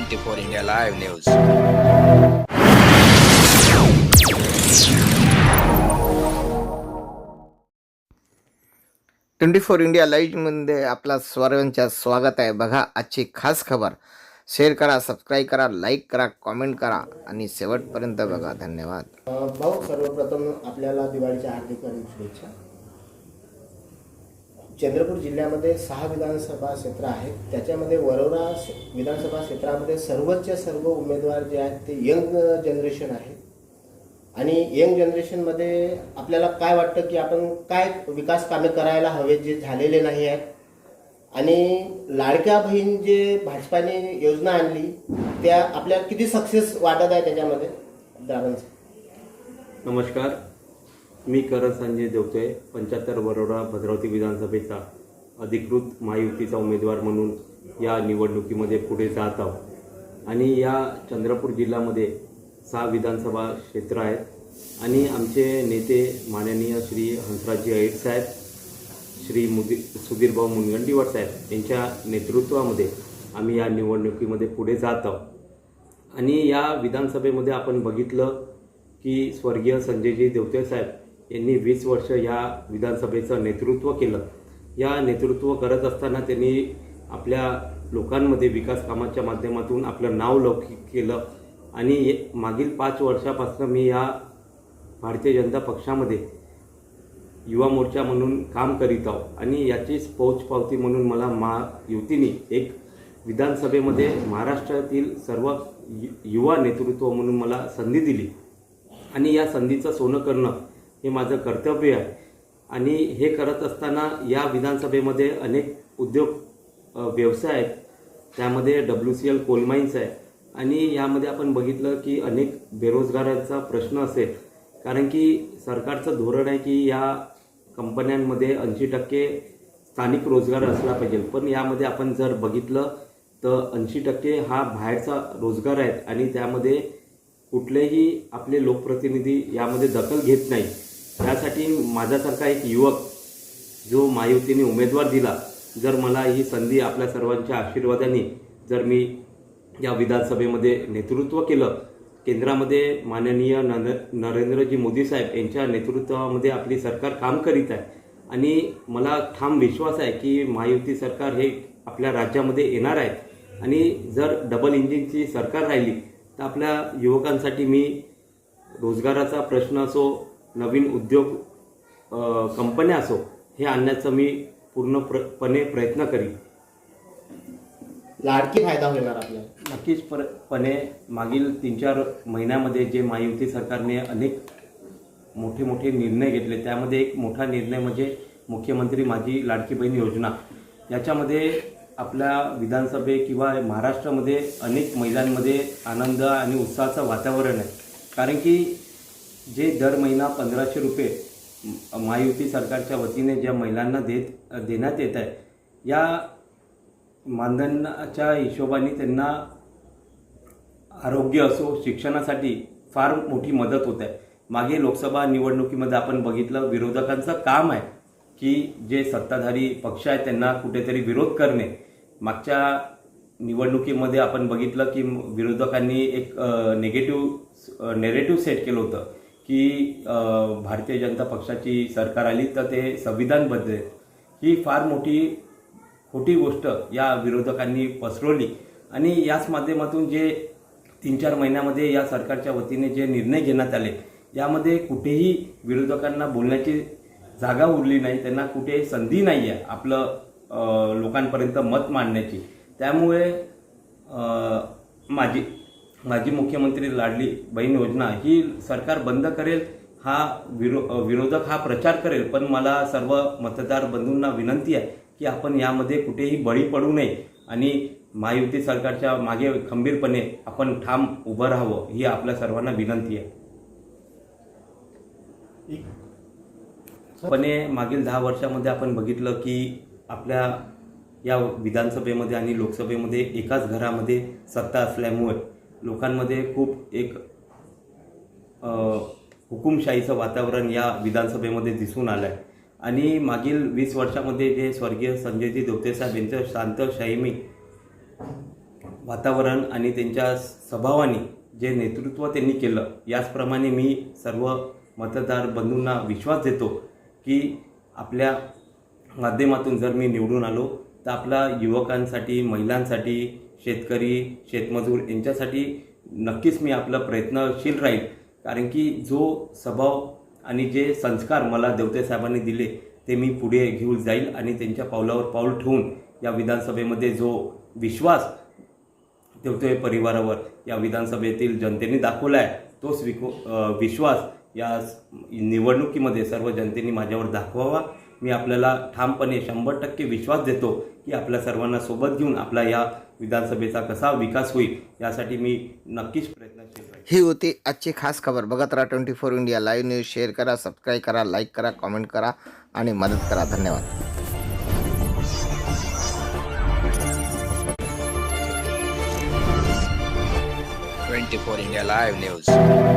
Twenty four India live news. Twenty four India लाईव्हमध्ये आपला सर्वांच्या स्वागत आहे. बघा आजची खास खबर. शेअर करा सबस्क्राईब करा लाईक करा कॉमेंट करा आणि शेवटपर्यंत बघा. धन्यवाद. भाऊ सर्वप्रथम आपल्याला दिवाळीच्या हार्दिक शुभेच्छा. चंद्रपूर जिल्ह्यामध्ये सहा विधानसभा क्षेत्र आहेत. त्याच्यामध्ये वरोरा स- विधानसभा क्षेत्रामध्ये सर्वच्या सर्व उमेदवार जे आहेत ते यंग जनरेशन आहे. आणि यंग जनरेशनमध्ये आपल्याला काय वाटतं की आपण काय विकास कामे करायला हवे जे झालेले नाही आहेत? आणि लाडक्या बहीण जे भाजपाने योजना आणली त्या आपल्याला किती सक्सेस वाटत आहे त्याच्यामध्ये? नमस्कार. मी करण संजय देवतोय पंच्याहत्तर बरोडा भद्रावती विधानसभेचा अधिकृत महायुतीचा उमेदवार म्हणून या निवडणुकीमध्ये पुढे जात आहोत. आणि या चंद्रपूर जिल्ह्यामध्ये सहा विधानसभा क्षेत्र आहेत. आणि आमचे नेते माननीय श्री हंसराजजी अहिर साहेब श्री मुदी सुधीरभाऊ मुनगंटीवार साहेब यांच्या नेतृत्वामध्ये आम्ही या निवडणुकीमध्ये पुढे जात आहोत. आणि या विधानसभेमध्ये आपण बघितलं की स्वर्गीय संजयजी देवते साहेब यांनी वीस वर्ष या विधानसभेचं नेतृत्व केलं. या नेतृत्व करत असताना त्यांनी आपल्या लोकांमध्ये विकास कामाच्या माध्यमातून आपलं नाव लौकिक केलं. आणि मागील पाच वर्षापासून मी या भारतीय जनता पक्षामध्ये युवा मोर्चा म्हणून काम करीत आहो. आणि याचीच पोचपावती म्हणून मला मा युतीने एक विधानसभेमध्ये महाराष्ट्रातील सर्व यु- युवा नेतृत्व म्हणून मला संधी दिली. आणि या संधीचं सोनं करणं हे माझं कर्तव्य आहे. आणि हे करत असताना या विधानसभेमध्ये अनेक उद्योग व्यवसाय आहेत. त्यामध्ये डब्ल्यू सी एल कोलमाईन्स आहे. आणि यामध्ये आपण बघितलं की अनेक बेरोजगारांचा प्रश्न असेल. कारण की सरकारचं धोरण आहे की या कंपन्यांमध्ये ऐंशी टक्के स्थानिक रोजगार असला पाहिजे. पण यामध्ये आपण जर बघितलं तर ऐंशी टक्के हा बाहेरचा रोजगार आहे. आणि त्यामध्ये कुठलेही आपले लोकप्रतिनिधी यामध्ये दखल घेत नाही. त्यासाठी माझ्यासारखा एक युवक जो महायुतीने उमेदवार दिला जर मला ही संधी आपल्या सर्वांच्या आशीर्वादाने जर मी या विधानसभेमध्ये नेतृत्व केलं केंद्रामध्ये माननीय नर नरेंद्रजी मोदी साहेब यांच्या नेतृत्वामध्ये आपली सरकार काम करीत आहे आणि मला ठाम विश्वास आहे की महायुती सरकार हे आपल्या राज्यामध्ये येणार आहे. आणि जर डबल इंजिनची सरकार राहिली तर आपल्या युवकांसाठी मी रोजगाराचा प्रश्न असो नवीन उद्योग कंपन्या असो हे आणण्याचा मी पूर्णपणे प्रयत्न करीन. लाडकी फायदा होणार आपल्याला. नक्कीच पर पणे मागील तीन चार महिन्यामध्ये जे महायुती सरकारने अनेक मोठे मोठे निर्णय घेतले त्यामध्ये एक मोठा निर्णय म्हणजे मुख्यमंत्री माझी लाडकी बहीण योजना. याच्यामध्ये आपल्या विधानसभे किंवा महाराष्ट्रामध्ये अनेक महिलांमध्ये आनंद आणि उत्साहाचं वातावरण आहे. कारण की जे दर महिना पंधराशे रुपये महायुती सरकारच्या वतीने ज्या महिलांना देत देण्यात येत आहे या मानधनाच्या हिशोबाने त्यांना आरोग्य असो शिक्षणासाठी फार मोठी मदत होत आहे. मागे लोकसभा निवडणुकीमध्ये आपण बघितलं विरोधकांचं काम आहे की जे सत्ताधारी पक्ष आहेत त्यांना कुठेतरी विरोध करणे. मागच्या निवडणुकीमध्ये आपण बघितलं की विरोधकांनी एक नेगेटिव्ह नेरेटिव्ह सेट केलं होतं. की भारतीय जनता पक्षाची सरकार आली तर ते संविधान बदलेल. ही फार मोठी खोटी गोष्ट या विरोधकांनी पसरवली. आणि याच माध्यमातून जे तीन चार महिन्यामध्ये या सरकारच्या वतीने जे निर्णय घेण्यात आले यामध्ये कुठेही विरोधकांना बोलण्याची जागा उरली नाही त्यांना कुठे संधी नाही आहे आपलं लोकांपर्यंत मत मांडण्याची. त्यामुळे माझी माजी मुख्यमंत्री लाडली बहीण योजना ही सरकार बंद करेल हा विरो विरोधक हा प्रचार करेल पण मला सर्व मतदार बंधूंना विनंती आहे की आपण यामध्ये कुठेही बळी पडू नये आणि महायुती सरकारच्या मागे खंबीरपणे आपण ठाम उभं राहावं ही आपल्या सर्वांना विनंती आहे. पण हे मागील दहा वर्षामध्ये आपण बघितलं की आपल्या या विधानसभेमध्ये आणि लोकसभेमध्ये एकाच घरामध्ये सत्ता असल्यामुळे लोकांमध्ये खूप एक हुकुमशाहीचं वातावरण या विधानसभेमध्ये दिसून आलं आहे आणि मागील वीस वर्षामध्ये जे स्वर्गीय संजयजी देवतेसाहेब यांचं शांत शाहीमी वातावरण आणि त्यांच्या स्वभावाने जे नेतृत्व त्यांनी केलं याचप्रमाणे मी सर्व मतदार बंधूंना विश्वास देतो की आपल्या माध्यमातून जर मी निवडून आलो तर आपला युवकांसाठी महिलांसाठी शेतकरी शेतमजूर यांच्यासाठी नक्कीच मी आपलं प्रयत्नशील राहील. कारण की जो स्वभाव आणि जे संस्कार मला देवते साहेबांनी दिले ते मी पुढे घेऊन जाईल आणि त्यांच्या पावलावर पाऊल ठेवून या विधानसभेमध्ये जो विश्वास देवतोय परिवारावर या विधानसभेतील जनतेने दाखवला आहे तोच विको विश्वास या निवडणुकीमध्ये सर्व जनतेने माझ्यावर दाखवावा. मी आपल्याला ठामपणे शंभर टक्के विश्वास देतो. की आपल्या सर्वांना सोबत घेऊन आपला या विधानसभेचा कसा विकास होईल यासाठी मी नक्कीच प्रयत्नशील ही होती आजची खास खबर. बघत राहा twenty four India. Live news share करा सबस्क्राईब करा लाईक करा कॉमेंट करा आणि मदत करा. धन्यवाद. 24 India Live News.